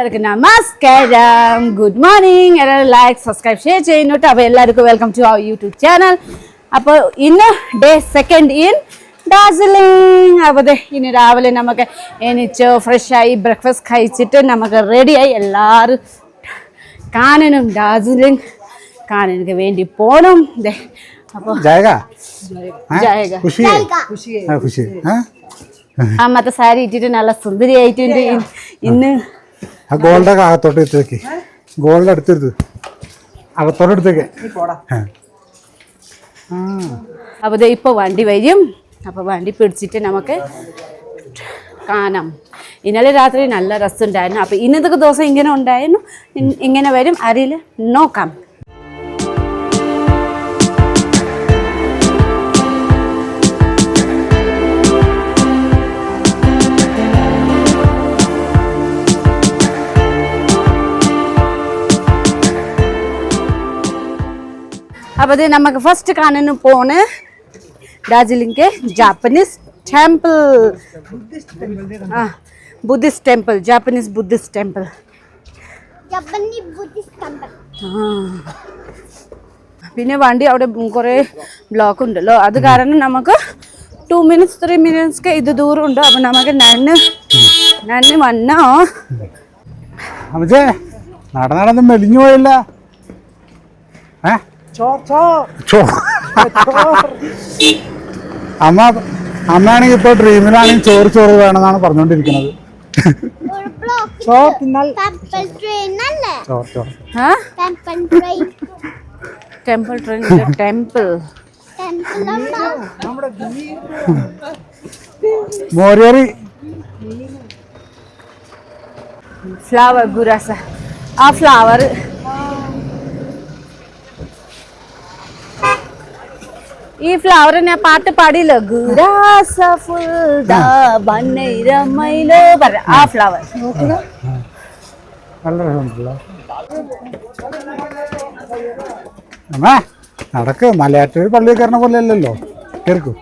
എല്ലാവർക്കും നമസ്കാരം. Good morning എല്ലാവരും ലൈക്ക് സബ്സ്ക്രൈബ് ഷെയർ ചെയ്യുന്നു കേട്ടോ അപ്പോൾ എല്ലാവർക്കും welcome to our YouTube channel അപ്പോൾ ഇന്ന് ഡേ സെക്കൻഡ് ഇൻ ഡാർജിലിംഗ് അപ്പോൾ ഇനി രാവിലെ നമുക്ക് എണീച്ച് ഫ്രഷായി ബ്രേക്ക്ഫാസ്റ്റ് കഴിച്ചിട്ട് നമുക്ക് റെഡിയായി എല്ലാവരും കാനനും ഡാർജിലിംഗ് കാനനക്ക് വേണ്ടി പോകണം അപ്പോൾ ആ മറ്റേ സാരി ഇട്ടിട്ട് നല്ല സുന്ദരി ആയിട്ടുണ്ട് ഇന്ന് ആ ഗോൾഡൊക്കെ അകത്തോട്ട് എടുത്തേക്ക് ഗോൾഡ് എടുത്തെടുത്ത് അകത്തോട്ട് എടുത്തേക്ക്. അപ്പോൾ ദേ ഇപ്പോൾ വണ്ടി വരും. അപ്പോൾ വണ്ടി പിടിച്ചിട്ട് നമുക്ക് കാണാം. ഇന്നലെ രാത്രി നല്ല രസമുണ്ടായിരുന്നു. അപ്പോൾ ഇന്നത്തെ ദിവസം ഇങ്ങനെ ഉണ്ടായിരുന്നു. ഇങ്ങനെ വരും. അറിയില്ല. നോക്കാം. അപ്പോൾ ഇത് നമുക്ക് ഫസ്റ്റ് കാണാൻ പോണ്. Darjeeling Japanese temple. ആ Buddhist temple Japanese Buddhist temple. പിന്നെ വണ്ടി അവിടെ കുറേ ബ്ലോക്ക് ഉണ്ടല്ലോ. അത് കാരണം നമുക്ക് ടു മിനിറ്റ്സ് ത്രീ മിനിറ്റ്സ് ഇത് ദൂരം ഉണ്ട്. അപ്പം നമുക്ക് നന്ന് നന്ന് വന്നോ. അമ്മച്ചേ നട നടന്ന് മെലിഞ്ഞു പോയില്ല. ഏ ചോ. അമ്മ അമ്മയാണെങ്കിൽ ഇപ്പൊ ഡ്രീമിലാണെങ്കിൽ ചോറ് ചോറ് വേണമെന്നാണ് പറഞ്ഞോണ്ടിരിക്കുന്നത് train ടെമ്പിൾ ട്രെയിൻ ടെമ്പിൾ മോരിയറി ഫ്ലവർ ഗുരാസ. ആ ഫ്ലവർ ഈ ഫ്ലവർ ഞാൻ പാട്ട് പാടിയില്ല? ഗുരാസ ഫുൾ ബന്നൈരമൈലോ പറ ആ ഫ്ലവർ അമ്മേ നടക്ക്. മലയാറ്റൂർ പള്ളി കയറണ പോലെ അല്ലല്ലോ കേൾക്കൂ.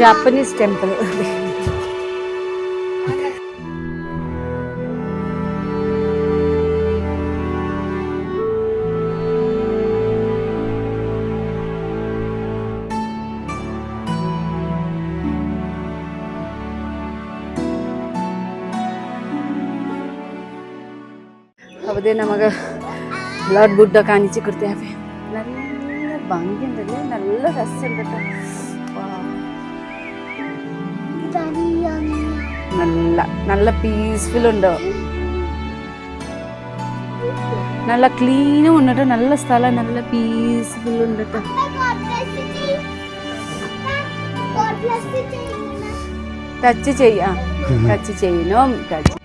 ജാപ്പനീസ് ടെമ്പിൾ അപ്പോൾ നമുക്ക് ബ്ലഡ് ബുദ്ധ കാണിച്ച് കൊടുത്തേ നല്ല ഭംഗിയുണ്ടല്ലേ നല്ല രസമുണ്ട് കേട്ടോ. നല്ല നല്ല പീസ്ഫുൾ ഉണ്ടോ നല്ല ക്ലീനും ഉണ്ട് നല്ല സ്ഥലം നല്ല പീസ്ഫുൾ ഉണ്ട്. ടച്ച് ചെയ്യാം ടച്ച് ചെയ്യണം ടച്ച്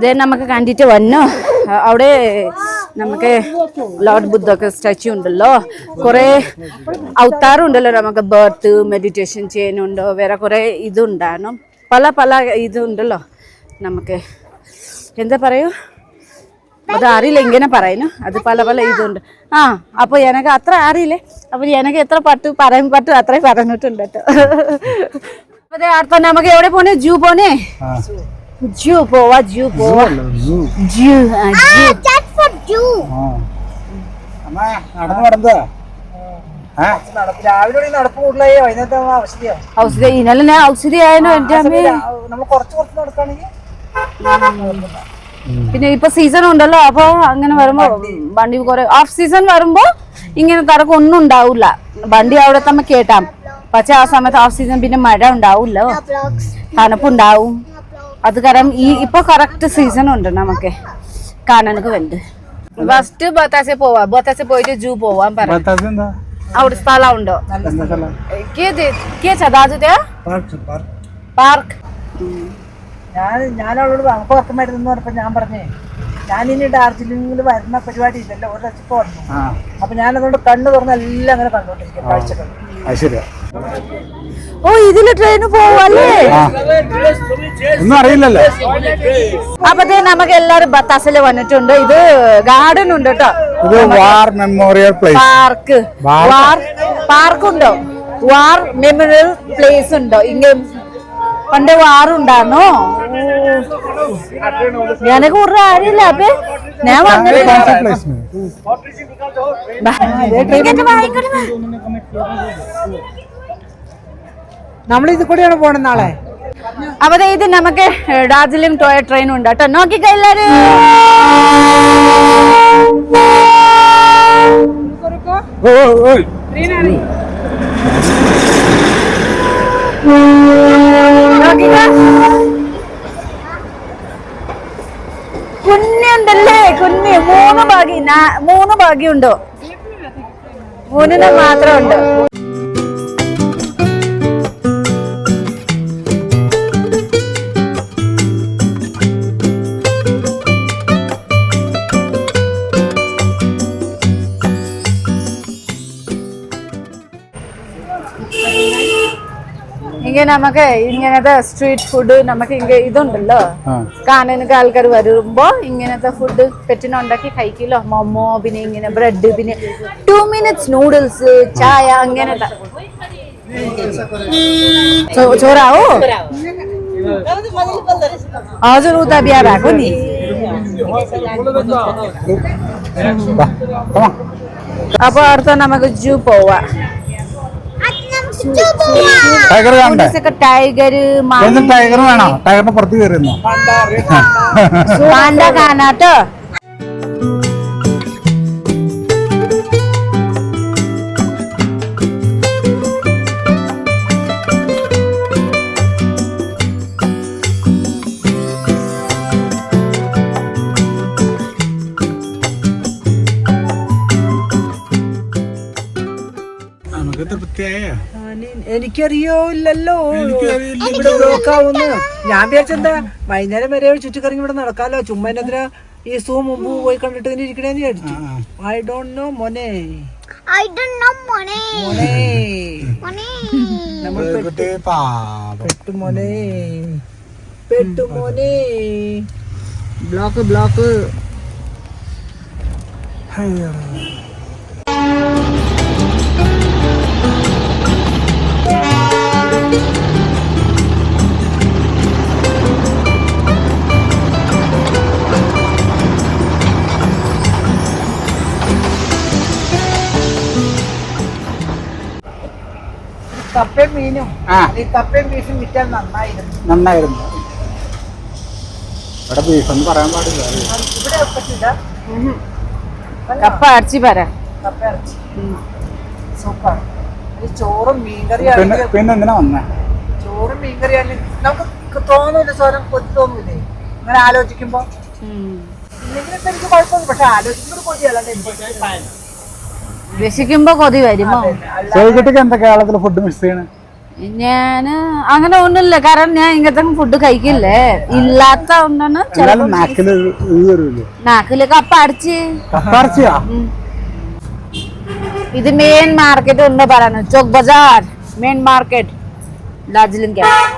ഇത് നമുക്ക് കണ്ടിട്ട് വന്നു. അവിടെ നമുക്ക് ലോർഡ് ബുദ്ധൊക്കെ സ്റ്റാച്ചു ഉണ്ടല്ലോ. കുറേ അവതാറുണ്ടല്ലോ നമുക്ക് ബർത്ത് മെഡിറ്റേഷൻ ചെയ്യാനുണ്ടോ വേറെ കുറേ ഇതുണ്ടാകും പല പല ഇതുണ്ടല്ലോ നമുക്ക്. എന്താ പറയൂ? അത് അറിയില്ല ഇങ്ങനെ പറയുന്നു. അത് പല പല ഇതുണ്ട്. ആ അപ്പോൾ എനക്ക് അത്ര അറിയില്ലേ? അപ്പോൾ എനക്ക് എത്ര പട്ട് പറയാൻ പറ്റും അത്രയും പറഞ്ഞിട്ടുണ്ട് കേട്ടോ. അപ്പോൾ നമുക്ക് എവിടെ പോണേ? ജൂ പോണേ? ജൂ പോവാ ജൂ പോവാ ജൂ ജൂ ഇന്നലെ ഔഷധി ആയിരുന്നു എന്റെ അമ്മേ. പിന്നെ ഇപ്പൊ സീസൺ ഉണ്ടല്ലോ അപ്പൊ അങ്ങനെ വരുമ്പോ വണ്ടി. കുറെ ഓഫ് സീസൺ വരുമ്പോ ഇങ്ങനെ തിരക്ക് ഒന്നും ഉണ്ടാവില്ല വണ്ടി അവിടെ തന്നെ കേട്ടാം. പക്ഷെ ആ സമയത്ത് ഓഫ് സീസൺ പിന്നെ മഴ ഉണ്ടാവില്ലോ. തണുപ്പുണ്ടാവും. അത് കാരണം ഈ ഇപ്പൊ കറക്റ്റ് സീസൺ ഉണ്ട് നമുക്ക്. കാണാനൊക്കെ വേണ്ട ഫസ്റ്റ് ബത്താസെ പോവാ. ബത്താസെ പോയിട്ട് ജൂ പോവാൻ പറ ബത്താസ് എന്താ? അവിടെ സ്ഥലം. ഉണ്ടോ പാർക്ക് ഞാൻ ഞാൻ അവളോട് നമുക്ക് ഉറക്കമായിരുന്നു പറഞ്ഞപ്പോ ഞാൻ പറഞ്ഞേ ഞാൻ ഇനി ഡാർജിലിംഗിൽ വരുന്ന പരിപാടി ഇല്ലല്ലോ ഒരു ലക്ഷം വന്നു. അപ്പൊ ഞാൻ അതുകൊണ്ട് കണ്ണു തുറന്ന് എല്ലാം അങ്ങനെ കണ്ടോണ്ടിരിക്കും കാഴ്ചകൾ ഓ ഇതിൽ ട്രെയിന് പോവല്ലേ? ഒന്നും അറിയില്ലല്ലോ. അപ്പത്തേ നമുക്ക് എല്ലാരും ബത്താസിൽ വന്നിട്ടുണ്ട്. ഇത് ഗാർഡൻ ഉണ്ട് കേട്ടോ ഇത് war memorial place. Park. War- പാർക്കുണ്ടോ? Park ഉണ്ടോ വാർ മെമ്മോറിയൽ പ്ലേസ് ഉണ്ടോ? ഇങ്ങനെ പണ്ട് വാറുണ്ടായിരുന്നോ ഞാനൊക്കെ കൂടുതൽ അറിയില്ല അപ്പൊ ഞാൻ വന്നിട്ട് ടിക്കറ്റ്. നമ്മൾ ഇത് കൂടെയാണ് പോണത് നാളെ. അപ്പൊ ദേ ഇത് നമുക്ക് ഡാർജിലിംഗ് ടോയ ട്രെയിൻ ഉണ്ട് കേട്ടോ നോക്കിക്കോ എല്ലാരും കുഞ്ഞുണ്ടല്ലേ കുഞ്ഞ് മൂന്ന് ഭാഗ്യ. മൂന്ന് ഭാഗ്യുണ്ടോ മൂന്നിന് മാത്രം നമുക്ക് ഇങ്ങനത്തെ സ്ട്രീറ്റ് ഫുഡ് നമുക്ക് ഇങ്ങ ഇതുണ്ടല്ലോ ആ കാണാനൊക്കെ ആൾക്കാർ വരുമ്പോ ഇങ്ങനത്തെ ഫുഡ് പെറ്റിനുണ്ടാക്കി കഴിക്കില്ലോ മൊമോ പിന്നെ ഇങ്ങനെ ബ്രെഡ് പിന്നെ ടു മിനിറ്റ്സ് നൂഡിൽസ് ചായ അങ്ങനത്തെ ചോ- ചോറാവോ हजुर उता बिहा भएको नि അപ്പൊ അടുത്ത നമുക്ക് ജൂ പോവാ ടൈഗർ കാണണ്ടേ ടൈഗർ ടൈഗർ വേണോ. ടൈഗറിന്റെ പുറത്ത് കയറി പാണ്ട കാണാട്ടോ. എനിക്കറിയോ ഇല്ലല്ലോ. ഇവിടെ ബ്ലോക്ക് ആവുന്നു ഞാൻ വിചാരിച്ചെന്താ വൈകുന്നേരം വരെ ചുറ്റിക്കറങ്ങി ഇവിടെ നടക്കാലോ. ചുമ്മാ എന്തിനാ ഈ സൂ മുമ്പ് പോയി കണ്ടിട്ട് ഇങ്ങനെ ഇരിക്കണേന്ന് വിചാരിച്ചു. ഐ ഡോണ്ട് നോ മോനെ. ബ്ലോക്ക് don't know മോനെ. മോനെ. മോനെ. നമ്മൾ കുട്ടി പാപം പെട്ടു മോനെ. പെട്ടു മോനെ. Block block. കപ്പയും മീനും. ആ. ഈ കപ്പയും ബീഫും വിറ്റാൽ നന്നായിരുന്നു. നന്നായിരുന്നു. ഇവിടെ ബീഫ് എന്ന് പറയാൻ പാടില്ല. ഇവിടെ പറ്റില്ല കപ്പ അരച്ചി പറ. കപ്പ അരച്ചി സൂപ്പർ ഈ ചോറും മീൻകറിയാണ് പിന്നെ എന്തിനാ വന്നേ? ചോറും മീൻകറിയാണ് നമുക്ക് തോന്നൂല സ്വരം കൊതി തോന്നൂലേ? അങ്ങനെ ആലോചിക്കുമ്പോ. ഇല്ലെങ്കിലും എനിക്ക് കുഴപ്പമൊന്നും പക്ഷെ ആലോചിക്കുമ്പോൾ കൊതി അല്ലാണ്ട് എനിക്ക് വിശക്കുമ്പോ കൊതി വരുമോ? ചോദിക്കട്ടെ എന്താ കേരളത്തിലെ ഫുഡ് മിസ് ചെയ്യണേ? ഞാൻ അങ്ങനെ ഒന്നുമില്ല. കാരണം ഞാൻ ഇങ്ങനത്തെ ഫുഡ് കഴിക്കില്ലേ? ഇല്ലാത്ത എന്നാലും നാക്കിൽ കപ്പ അടിച്ച്. ഇത് മെയിൻ മാർക്കറ്റ് ഉണ്ട് പറയുന്നത് Chowk Bazaar main market Darjeeling camp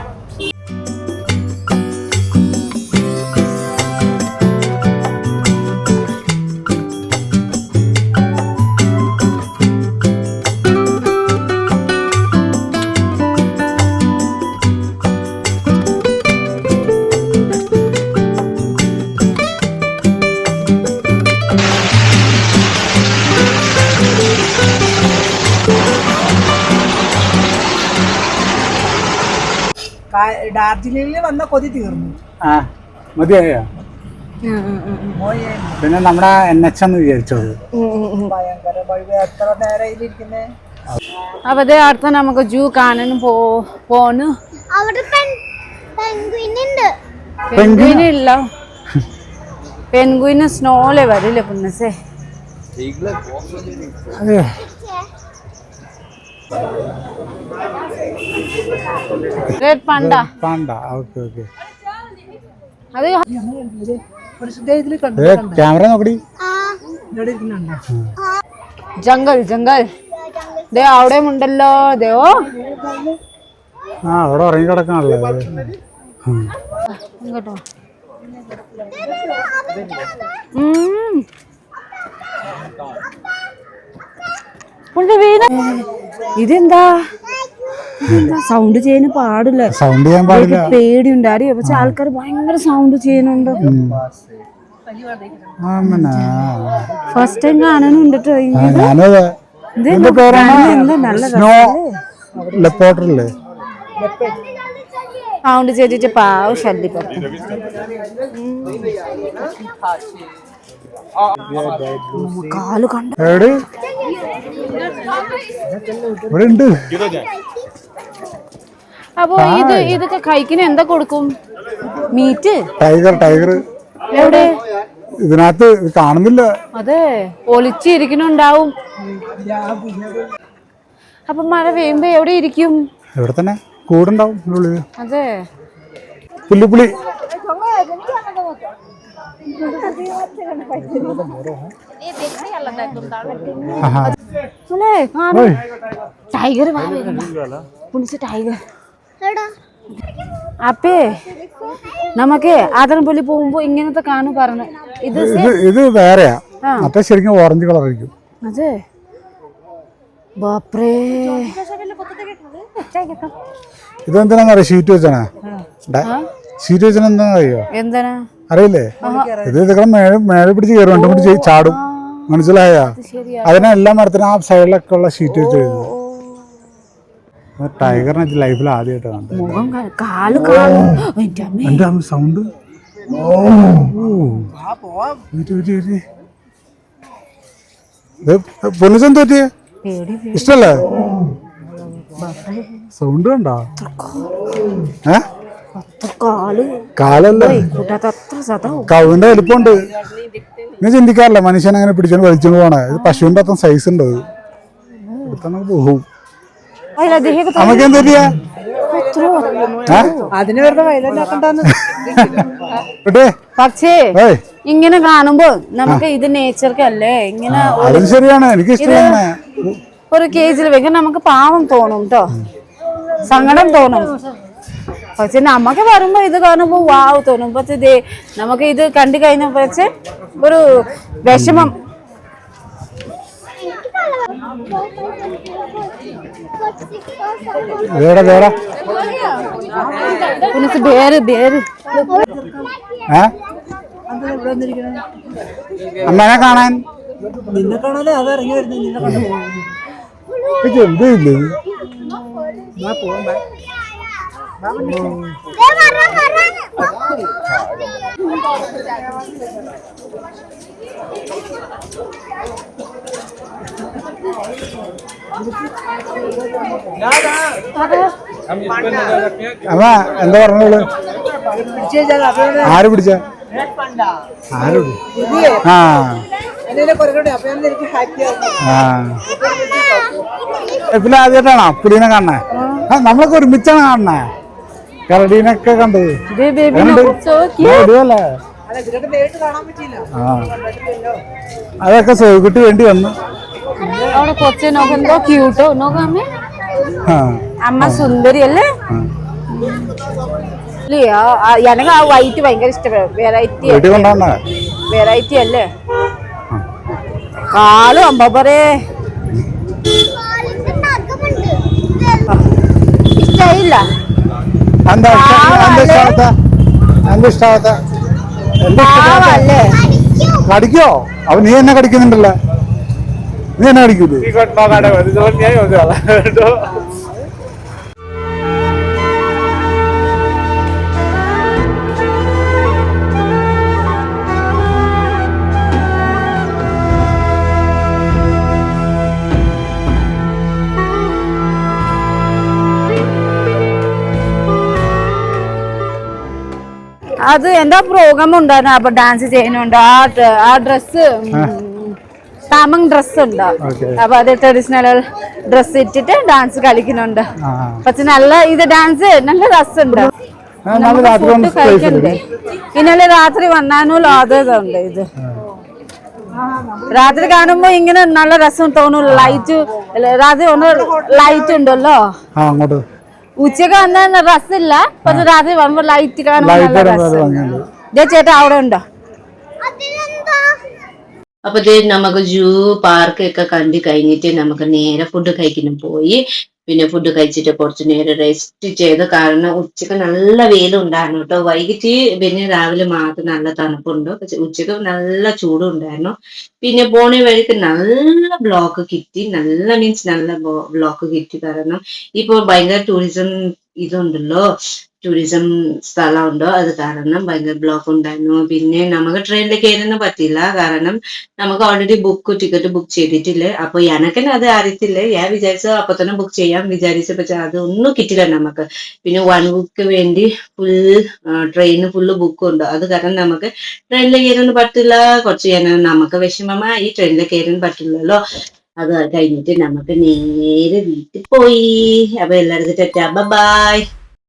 ഡാർജിലിംഗിൽ വന്ന കൊതി തീർന്നു. ആ മതിയായോ? പിന്നെ നമ്മുടെ എൻ എച്ച് എന്ന് വിചാരിച്ചത്. അപ്പൊ അതേ അടുത്ത നമുക്ക് ജൂ കാണാനും പോ പോന്നു. അവിടെ പെൻ പെൻഗ്വിൻ ഉണ്ട് പെൻഗ്വിന് ഇല്ല പെൻഗ്വിന് സ്നോലെ വരില്ല പുന്നസേ അതെ. Red panda panda okay okay അത് ക്യാമറ നോക്കടി. ആ. ഇവിടെ ഇരിക്കുന്നുണ്ടോ? Jungle jungle. ദേ അവിടെ ഉണ്ടല്ലോ ദേവോ ആ അവിടെ ഉറങ്ങി കിടക്കാണല്ലോ. ഇങ്ങോട്ടോ. വീണ്. ഇതെന്താ? സൗണ്ട് ചെയ്യാൻ പാടില്ല. സൗണ്ട് ചെയ്യാൻ പാടില്ല. പേടിയുണ്ട്. അറിയോ? പക്ഷെ ആൾക്കാർ ഭയങ്കര സൗണ്ട് ചെയ്യുന്നുണ്ട്. First time ലെപ്പോട്ടറല്ലേ? സൗണ്ട് ചെയ്തിട്ട് പാവ ശല്യപ്പെടുത്തും കാൽ കണ്ട എവിടെ? ഇവിടെ ഉണ്ട് അപ്പൊ ഇത് ഇതൊക്കെ കഴിക്കുന്ന എന്താ കൊടുക്കും? മീറ്റ്? Tiger tiger. എവിടെ? ഇതിനകത്ത് കാണുന്നില്ല. അതെ ഒളിച്ചിരിക്കണുണ്ടാവും. അപ്പൊ മഴ പെയ്യുമ്പോ എവിടെ ഇരിക്കും? ഇവിടെ തന്നെ? കൂടുണ്ടാവും അതെ. പുല്ലിപ്പുളി. टाइगर ടൈഗർ എടാ അപ്പേ നമുക്ക് ആദരംപള്ളി പോകുമ്പോ ഇങ്ങനത്തെ കാണു പറഞ്ഞു ഇത് ഇത് വേറെയാ അപ്പൊ ശരിക്കും ഓറഞ്ച് കളർ ആയിരിക്കും അതെ ബാപ്രേ ഇതെന്തിനാന്നറിയോ ഷീറ്റ് വെച്ചാണ് ഷീറ്റ് വെച്ചാൽ എന്താണെന്നറിയോ? എന്താണ് അറിയില്ലേ? ഇത് ഇതൊക്കെ മേലെ മേഴ പിടിച്ച് കയറും രണ്ടും പിടിച്ച് ചാടും. മനസ്സിലായ? അതിനെല്ലാം അതിനെ എല്ലാ മരത്തിനും ആ സൈഡിലൊക്കെ ഉള്ള ഷീറ്റ് വെച്ച് എഴുതുന്നത് ടൈഗറിനെ ലൈഫിൽ ആദ്യമായിട്ട് കണ്ടത്. എന്റെ അമ്മ. സൗണ്ട് പൊന്നിച്ചെന്ത് തോറ്റിയേ ഇഷ്ടല്ലേ? സൗണ്ട് കണ്ടോ? ഏ? അത്ര കാൽ കാലല്ലേ കവിന്റെ വലിപ്പമുണ്ട്. നീ ചിന്തിക്കാറില്ല മനുഷ്യൻ അങ്ങനെ പിടിച്ചോണ്ട് വലിച്ചോണ്ട് പോണേ. ഇത് പശുവിന്റെ അത്ര സൈസ് ഉണ്ട് പോകും നമുക്ക് എന്ത് പക്ഷേ ഇങ്ങനെ കാണുമ്പോ നമുക്ക് ഇത് നേച്ചർക്ക് അല്ലേ? ഇങ്ങനെ ശരിയാണ്. എനിക്ക് ഇഷ്ടമാണ് ഒരു കേജിൽ വെക്കാൻ നമുക്ക് പാവം തോന്നും കേട്ടോ സങ്കടം തോന്നും. പക്ഷെ നമുക്ക് വരുമ്പോ ഇത് കാണുമ്പോ വാവ് തോന്നും. പക്ഷെ ഇത് നമുക്ക് ഇത് കണ്ടു കഴിഞ്ഞ പക്ഷെ ഒരു വിഷമം. വേറെ വേറെ. ബേര് ബേര് ഏ? അമ്മേനെ കാണാൻ. നിന്നെ കാണാനേ അത് ഇറങ്ങി വരുന്നത് നിന്നെ കണ്ടു ഇല്ലേ അമ്മ എന്താ പറഞ്ഞോളൂ? ആര് പിടിച്ച? ആര് ആ. പിന്നെ ആദ്യമായിട്ടാണോ പുലിനെ കാണണേ നമ്മളൊക്കെ ഒരുമിച്ചാണ് കാണണേ കരടീനൊക്കെ കണ്ടത് അതൊക്കെ സോകുട്ടി വേണ്ടി വന്നു. അവിടെ കൊച്ചു നോക്കെന്തോ ക്യൂട്ടോ നോക്കാമേ അമ്മ. സുന്ദരി അല്ലേ? എനക്ക് ആ വൈറ്റ് ഭയങ്കര ഇഷ്ടപ്പെടും വെറൈറ്റി വെറൈറ്റി അല്ലേ? കാലും അമ്പറേ ഇഷ്ടായില്ല എന്താ ഇഷ്ട- എന്താ ഇഷ്ടാവത്ത? എന്താ ഇഷ്ടാവത്ത? എന്താ ഇഷ്ടപ്പെടാത്ത? പാവല്ലേ? കടിക്കോ? അപ്പൊ നീ എന്നെ കടിക്കുന്നുണ്ടല്ലോ? നീ എന്നെ കടിക്കൂലേ? അത് എന്താ പ്രോഗ്രാം ഉണ്ടായിരുന്നു? അപ്പൊ ഡാൻസ് ചെയ്യുന്നുണ്ട്. ആ ആ ഡ്രസ് തമങ് ഡ്രസ് ഉണ്ട്. അപ്പൊ അത് ട്രഡീഷണൽ ഡ്രസ് ഇട്ടിട്ട് ഡാൻസ് കളിക്കുന്നുണ്ട്. പക്ഷെ നല്ല ഇത് ഡാൻസ് നല്ല രസമുണ്ട്. കഴിക്കണ്ടേ? ഇന്നലെ രാത്രി വന്നാനും അതുണ്ട് ഇത്. രാത്രി കാണുമ്പോ ഇങ്ങനെ നല്ല രസം തോന്നുന്നു ലൈറ്റ് രാത്രി ഒന്ന് ലൈറ്റ് ഉണ്ടല്ലോ. അങ്ങോട്ട്. ഉച്ചയ്ക്ക് വന്ന രസമില്ല പക്ഷെ രാത്രി വരുമ്പോ ലൈറ്റ് കാണാൻ ചേട്ടാ അവിടെ ഉണ്ടോ? അപ്പൊ ദേ നമുക്ക് ജൂ പാർക്ക് ഒക്കെ കണ്ടു കഴിഞ്ഞിട്ട് നമുക്ക് നേരെ ഫുഡ് കഴിക്കണം പോയി. പിന്നെ ഫുഡ് കഴിച്ചിട്ട് കുറച്ചു നേരം റെസ്റ്റ് ചെയ്ത് കാരണം ഉച്ചയ്ക്ക് നല്ല വെയിലുണ്ടായിരുന്നു കേട്ടോ. വൈകിട്ട് പിന്നെ രാവിലെ മാത്രം നല്ല തണുപ്പുണ്ട്. പക്ഷെ ഉച്ചയ്ക്ക് നല്ല ചൂടും ഉണ്ടായിരുന്നു പിന്നെ പോണ വഴിക്ക് നല്ല ബ്ലോക്ക് കിട്ടി. നല്ല മീൻസ് നല്ല ബ്ലോക്ക് കിട്ടി കാരണം ഇപ്പോൾ ഭയങ്കര ടൂറിസം ഇതുണ്ടല്ലോ. ടൂറിസം സ്ഥലമുണ്ടോ? അത് കാരണം ഭയങ്കര ബ്ലോക്ക് ഉണ്ടായിരുന്നു. പിന്നെ നമുക്ക് ട്രെയിനിൽ കയറുന്ന പറ്റില്ല കാരണം നമുക്ക് ഓൾറെഡി ബുക്ക് ടിക്കറ്റ് ബുക്ക് ചെയ്തിട്ടില്ല? അപ്പൊ എനക്കന്നെ അത് അറിയത്തില്ല. ഞാൻ വിചാരിച്ച അപ്പൊ തന്നെ ബുക്ക് ചെയ്യാം. വിചാരിച്ച പക്ഷെ അതൊന്നും കിട്ടില്ല നമുക്ക്. പിന്നെ വൺ വീക്ക് വേണ്ടി ഫുൾ ട്രെയിൻ ഫുള്ള് ബുക്ക് ഉണ്ട്. അത് കാരണം നമുക്ക് ട്രെയിനിൽ കയറാൻ പറ്റില്ല. കുറച്ച് നമുക്ക് വിഷമമായി ട്രെയിനിൽ കയറാൻ പറ്റില്ലല്ലോ. അത് കഴിഞ്ഞിട്ട് നമുക്ക് നേരെ വീട്ടിൽ പോയി. അപ്പൊ എല്ലാവർക്കും ബൈ